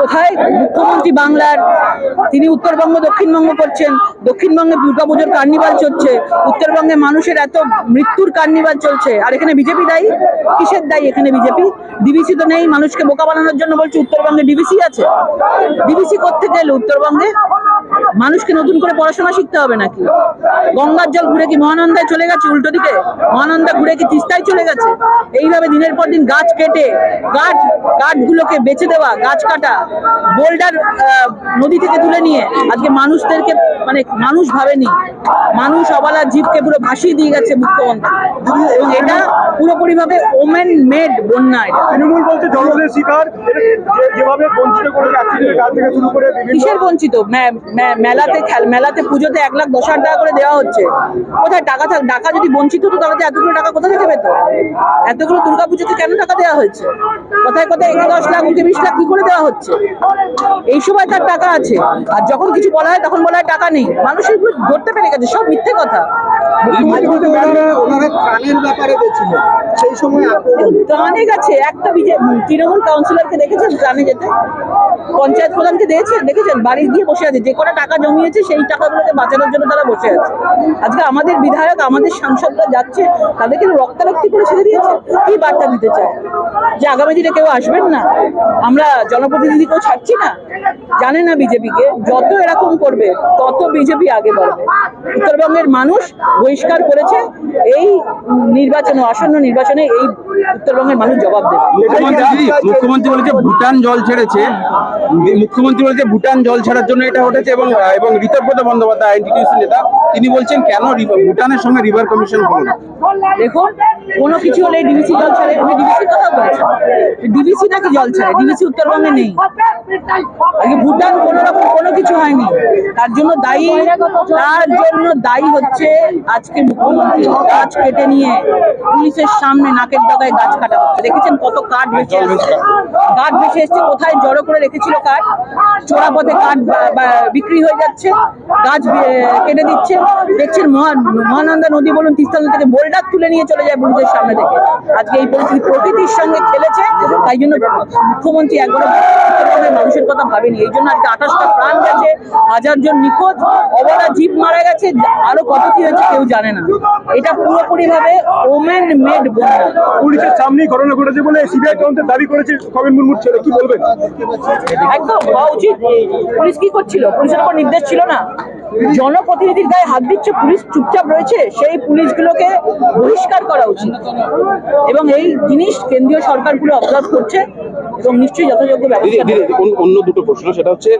কোথায়? মুখ্যমন্ত্রী বাংলার, তিনি উত্তরবঙ্গ, দক্ষিণবঙ্গ করছেন। দক্ষিণবঙ্গে দুর্গাপুজোর কার্নিভাল চলছে। উত্তরবঙ্গে মানুষের এত মৃত্যুর কার্নিভাল চলছে। আর এখানে বিজেপি দায়ী? কিসের দায়ী এখানে বিজেপি? ডিবিসি তো নেই, মানুষকে বোকা বানানোর জন্য বলছে, উত্তরবঙ্গে ডিবিসি আছে। ডিবিসি করতে গেলে উত্তরবঙ্গে? মানুষকে নতুন করে পড়াশোনা শিখতে হবে নাকি? গঙ্গার জল ঘুরে কি মহানন্দায় চলে গেছে উল্টো দিকে? মহানন্দা ঘুরে কি তিস্তায় চলে গেছে? এইভাবে দিনের পর দিন গাছ কেটে কাঠ কাঠগুলোকে বেচে দেওয়া, গাছ কাটা, বোল্ডার নদী থেকে তুলে নিয়ে আজকে মানুষদেরকে মানে মানুষ ভাবেনি, মানুষ অবলা জীবকে পুরো ভাসিয়ে দিয়ে গেছে মুখ্যমন্ত্রী। এবং এটা পুরোপুরি ভাবে ওমেন মেড বন্যা এটা। তৃণমূল বলছে জনগণের শিকার যেভাবে বঞ্চিত করে থেকে শুরু করে কিসের বঞ্চিত? মেলাতে খেল মেলাতে পুজোতে এক লাখ দশ হাজার টাকা করে দেওয়া হচ্ছে। কোথায় টাকা থাক টাকা যদি বঞ্চিত হতো তাহলে এতগুলো টাকা কোথা থেকে পেতো? এতগুলো দুর্গা পুজোতে কেন টাকা দেওয়া হয়েছে? কোথায় কোথায় একে দশ লাখ ওকে বিশ লাখ কি করে দেওয়া হচ্ছে? এই সময় তার টাকা আছে। আর যখন কিছু বলা হয় তখন বলা হয় টাকা নেই। মানুষ এগুলো ধরতে পেরে গেছে সব মিথ্যে কথা। ওনারা ওনারা ত্রাণের ব্যাপারে গেছিল সেই সময় গানে গেছে একটা বিজে- তৃণমূল কাউন্সিলরকে দেখেছেন ত্রাণে যেতে? পঞ্চায়েত প্রধানকে দেখেছেন? দেখেছেন? বাড়ি গিয়ে বসে আছে। যে কটা টাকা জমিয়েছে, সেই টাকাগুলোকে বাঁচানোর জন্য তারা বসে আছে। আজকে আমাদের বিধায়ক, আমাদের সাংসদরা যাচ্ছে, তাদেরকে রক্তারক্তি করে ছেড়ে দিয়েছে? বার্তা দিতে চায় যে আগামী দিনে কেউ আসবেন না? আমরা জনপ্রতিনিধি কেউ ছাড়ছি না। জানে না বিজেপিকে। যত এরকম করবে তত বিজেপি আগে বাড়বে। উত্তরবঙ্গের মানুষ বহিষ্কার করেছে এই নির্বাচনে আসন্ন নির্বাচনে এই উত্তরবঙ্গের মানুষ জবাব দেবে। মুখ্যমন্ত্রী বলেছে ভুটান জল ছেড়েছে। মুখ্যমন্ত্রী বলেছে ভুটান জল ছাড়ার জন্য এটা ঘটেছে এবং এবং ঋতব্রত বন্দ্যোপাধ্যায় এনটিটিউসি নেতা তিনি বলছেন কেন ভুটানের সঙ্গে রিভার কমিশন হলো না? দেখুন কোনো কিছু হলে ডিবিসি জল ছাড়ে। উনি ডিবিসি কথা বলেছেন ডিবিসি নাকি জল ছাড়ে? ডিবিসি উত্তরবঙ্গে নেই। আগে ভুটান কোনো রকম কোনো কিছু হয়নি। তার জন্য দায়ী তার জন্য দায়ী হচ্ছে আজকে মুখ্যমন্ত্রী। গাছ কেটে নিয়ে পুলিশের সামনে নাকের ডগায় গাছ কাটা হচ্ছে। দেখেছেন কত কাঠ বেঁচে এসছে? কাঠ বেঁচে এসছে। কোথায় জড়ো করে রেখেছিল কাঠ? চোরা পথে কাঠ বিক্রি হয়ে যাচ্ছে। গাছ কেটে দিচ্ছে। দেখছেন মহা- মহানন্দা নদী বলুন তিস্তা নদী থেকে বোল্ডার তুলে নিয়ে চলে যায় পুলিশের সামনে থেকে। আজকে এই পরিস্থিতি প্রকৃতির সঙ্গে খেলেছে তাই জন্য মুখ্যমন্ত্রী উত্তরবঙ্গের মানুষের কথা ভাবেনি। এই জন্য আজকে আঠাশটা প্রাণ গেছে হাজার জন নিখোঁজ অবলা জীব মারা গেছে আরও কত কি হয়েছে কেউ জানে না। এটা পুরোপুরি ভাবে ওমেন মেড বন্যা। পুলিশের সামনেই ঘটনা ঘটেছে বলে সিবিআই তদন্তের দাবি করেছে খগেন মুর্মুর ছেলে কি বলবেন? একদম হওয়া উচিত। পুলিশ কি করছিল? পুলিশের উপর নির্দেশ ছিল না? জনপ্রতিনিধির গায়ে হাত দিচ্ছে পুলিশ চুপচাপ রয়েছে সেই পুলিশগুলোকে বহিষ্কার করা উচিত। এবং এই জিনিস কেন্দ্রীয় সরকারগুলো অবজার্ভ করছে এবং নিশ্চয়ই যথাযোগ্য ব্যবস্থা অন্য- দুটো প্রশ্ন সেটা হচ্ছে